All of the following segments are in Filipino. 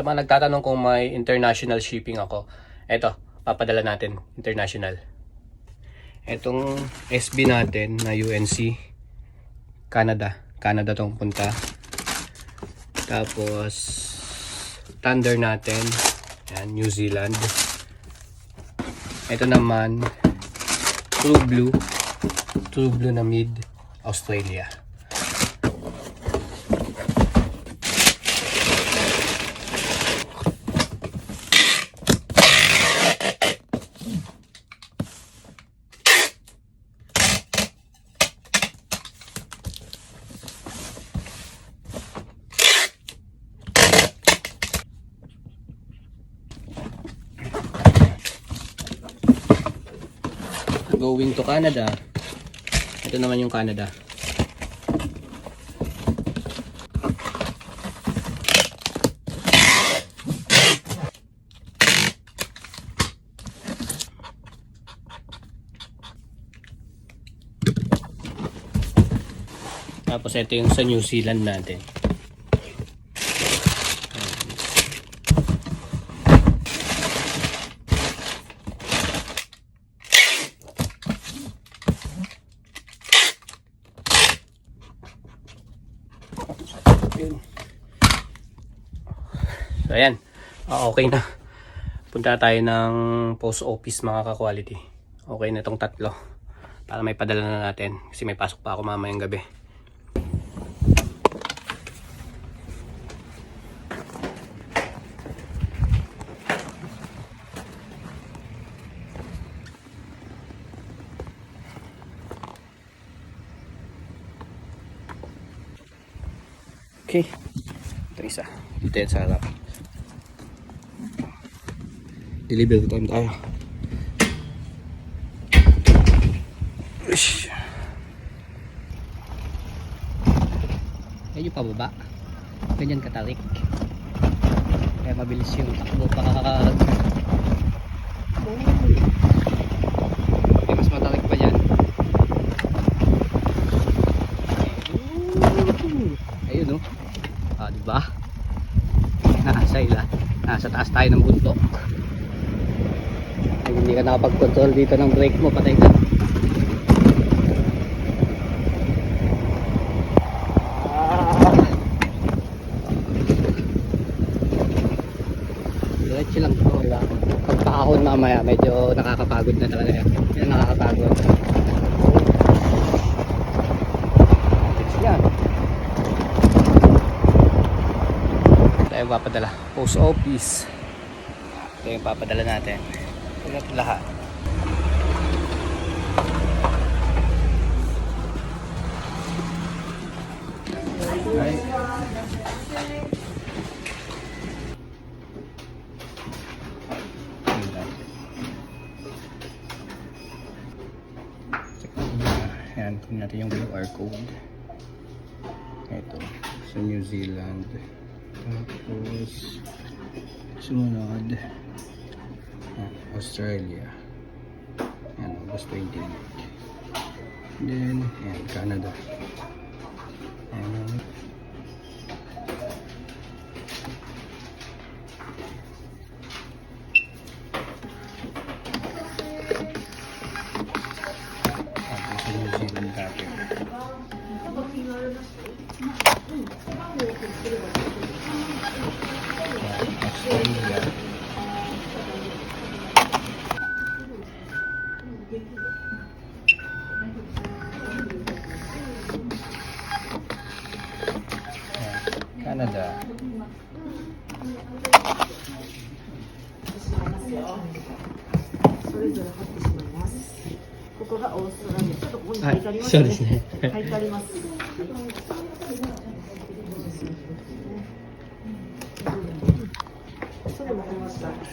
Sa mga nagtatanong kung may international shipping ako, eto, papadala natin international. Etong SB natin na UNC, Canada. Canada tong punta. Tapos, Thunder natin, yan, New Zealand. Ito naman, True Blue, True Blue na mid, Australia. Going to Canada. Ito naman yung Canada. Tapos ito yung sa New Zealand natin. Yun. So, ayan. Ah, okay na. Punta tayo ng post office mga ka-quality. Okay na itong tatlo. Para may padala na natin. Kasi may pasok pa ako mamayang gabi. Okay. Ito isa. Dito yan sa harap. Delivery time tayo. Ush. Medyo pababa. Ganyan katarik. Kaya mabilis yung takbo pa Ah, di ba? Nasa ila. Nasa taas tayo ng bundok. Pag hindi ka nakapag-control dito ng brake mo, patay ka. Diretso lang po. Diba? Pagpahon mamaya, medyo nakakapagod na talaga yan. Yan nakakapagod. Yan. Tayo papadala post office ito yung papadala natin natin lahat Right. Ayan, tingnan natin yung QR code. Ito, sa New Zealand. Tapos, sumunod, ah, Australia. Ayan, August 28. Then, ayan, Canada. それぞれ貼ってしまいます。ここがオーストラリア。ちょっとここに書いてありますはいそうですね書いてあります。それも来ましたです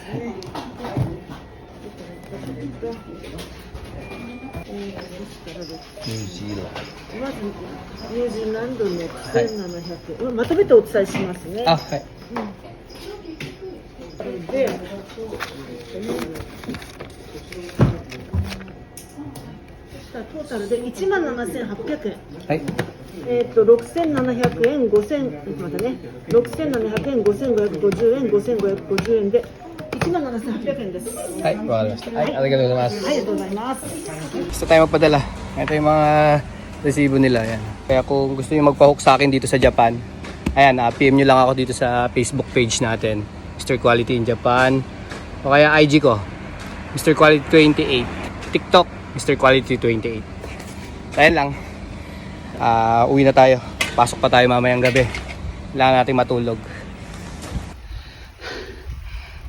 ニュージーランまずニュージーランドの1700円、まとめてお伝えしますね。ド。あ、はい。それ で、そしたらトータルで1万7800円。はい。 えっと6700円5000またね6700円5550円5550円で1万7800円ですは Ay, wala. Ay, arigato gozaimasu. いありがとうございます Gusto tayo magpadala. Ito yung mga resibo nila. Yan. Kaya kung gusto nyo magpa-hook sa akin dito sa Japan, ayan, ah, PM nyo lang ako dito sa Facebook page natin. Mr. Quality in Japan. O kaya IG ko, Mr. Quality 28. TikTok, Mr. Quality 28. So, ayan lang. Ah, uwi na tayo. Pasok pa tayo mamayang gabi. Kailangan natin matulog.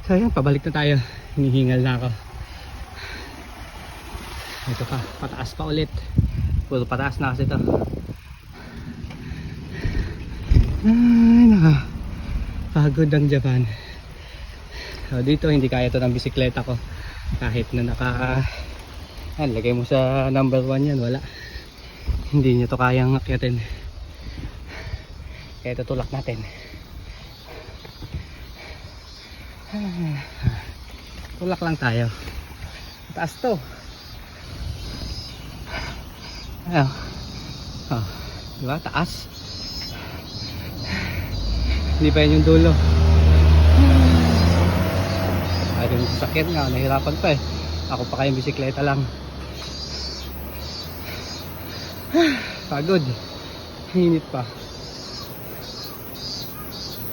So ayan, pabalik na tayo. Hinihingal na ako. Ito pa, pataas pa ulit. Puro pataas na kasi ito. Ay, naka. Pagod ang Japan. So, dito hindi kaya ito ng bisikleta ko. Kahit na naka... Yan, lagay mo sa number 1 yan, wala. Hindi niya to kayang akyatin. Kaya tutulak natin. Tulak lang tayo. Taas to. Ayun. Oh. Diba? Taas. Hindi pa yun yung dulo. Ay, yung sakit nga. Nahirapan pa eh. Ako pa kayong bisikleta lang. Pagod. Hinit pa.